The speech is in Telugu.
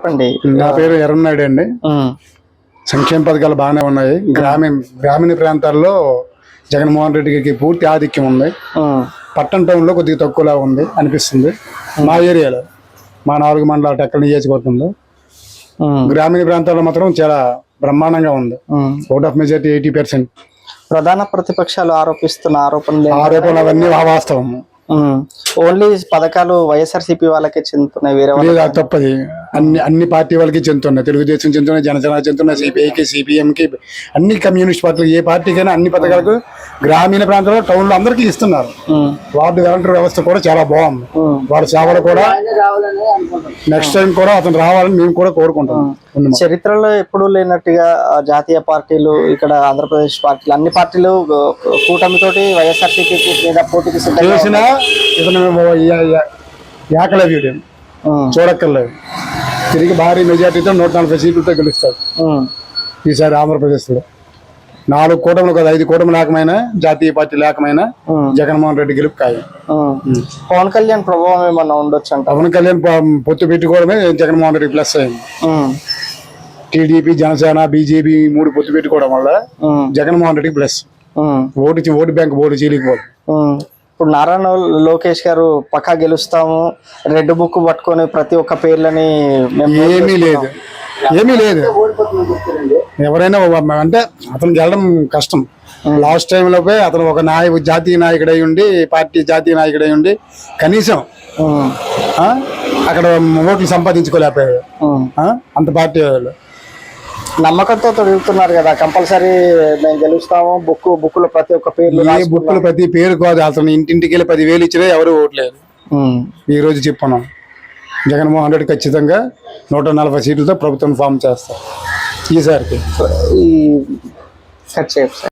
చెప్పండి. నా పేరు ఎర్రనాయుడు అండి. సంక్షేమ పథకాలు బాగానే ఉన్నాయి. గ్రామీణ గ్రామీణ ప్రాంతాల్లో జగన్మోహన్ రెడ్డికి పూర్తి ఆధిక్యం ఉంది. పట్టణ టౌన్లో కొద్దిగా తక్కువలా ఉంది అనిపిస్తుంది. మా ఏరియాలో మా నాలుగు మండల టెక్కల నియోజకవర్గంలో. గ్రామీణ ప్రాంతాల్లో మాత్రం చాలా బ్రహ్మాండంగా ఉంది. Out of majority eighty percent ప్రధాన ప్రతిపక్షాలు ఆరోపిస్తున్న ఆరోపణలు? ఆరోపణలు అవన్నీ వాస్తవం. ఉమ్, ఓన్లీ పథకాలు వైఎస్ఆర్సీపీ వాళ్ళకే చెందుతున్నాయి వేరే లేదు అది తప్పది. అన్ని అన్ని పార్టీ వాళ్ళకి చెందుతున్నాయి. తెలుగుదేశం చెందుతున్నాయి జనసేన చెందుతున్నాయి సిపిఐకి సిపిఎంకి అన్ని కమ్యూనిస్ట్ పార్టీలకు ఏ పార్టీకైనా అన్ని పథకాలకు గ్రామీణ ప్రాంతాల్లో టౌన్లో అందరికీ ఇస్తున్నారు. వార్డు వాలంటీర్ వ్యవస్థ కూడా చాలా బాగుంది. వారి సేవలు కూడా నెక్స్ట్ టైం కూడా అతను రావాలని మేము కూడా కోరుకుంటాం. చరిత్రలో ఎప్పుడూ లేనట్టుగా ఆ, జాతీయ పార్టీలు ఇక్కడ ఆంధ్రప్రదేశ్ పార్టీలు అన్ని పార్టీలు కూటమితోటి వైఎస్ఆర్సీపీ మీద పోటీకి చేసిన ఇతను ఏకలవ్యుడు చూడక్కర్లేదు. తిరిగి భారీ మెజార్టీతో నూట నలభై సీట్లతో గెలుస్తాడు. ఉమ్, ఈసారి ఆంధ్రప్రదేశ్లో. నాలుగు కూటములు కదా ఐదు కూటమి లేకమైనా జాతీయ పార్టీ లేకమైనా జగన్మోహన్ రెడ్డి గెలుపు ఖాయం ఉమ్. పవన్ కళ్యాణ్ ప్రభావం ఏమన్నా ఉండొచ్చు అంట పవన్ కళ్యాణ్ పొత్తు పెట్టుకోవడమే జగన్మోహన్ రెడ్డి ప్లస్ అయింది. టీడీపీ జనసేన బీజేపీ మూడు పొత్తు పెట్టుకోవడం వల్ల Jaganmohan Reddy plus. Vote vote bank vote చీలిపోదు ఇప్పుడు నారాయణ లోకేష్ గారు పక్కా గెలుస్తాము రెడ్ బుక్ పట్టుకొని ప్రతి ఒక్క పేర్లని మేము ఏమీ లేదు. ఏమీ లేదు. ఎవరైనా అంటే అతను గెలడం కష్టం. లాస్ట్ టైం లోపే అతను ఒక నాయ జాతీయ నాయకుడై ఉండి పార్టీ జాతీయ నాయకుడై ఉండి కనీసం అక్కడ ఓట్లు సంపాదించుకోలేకపోయాడు. అంత పార్టీ వాళ్ళు. నమ్మకంతో తిరుగుతున్నారు కదా. కంపల్సరీ మేము గెలుస్తాము. బుక్ బుక్లో ప్రతి ఒక్క పేర్లు ఏ రాసుకున్నాం. బుక్కులు ప్రతి పేరు కాదు. అతను ఇంటింటికి వెళ్ళి పదివేలు ఇచ్చినా ఎవరు ఓట్లేరు ఉమ్, ఈ రోజు చెప్పున్నాం జగన్మోహన్ రెడ్డి ఖచ్చితంగా నూట నలభై సీట్లతో ప్రభుత్వం ఫామ్ చేస్తారు. ఈసారికి ఈ కట్ చేయండి సార్.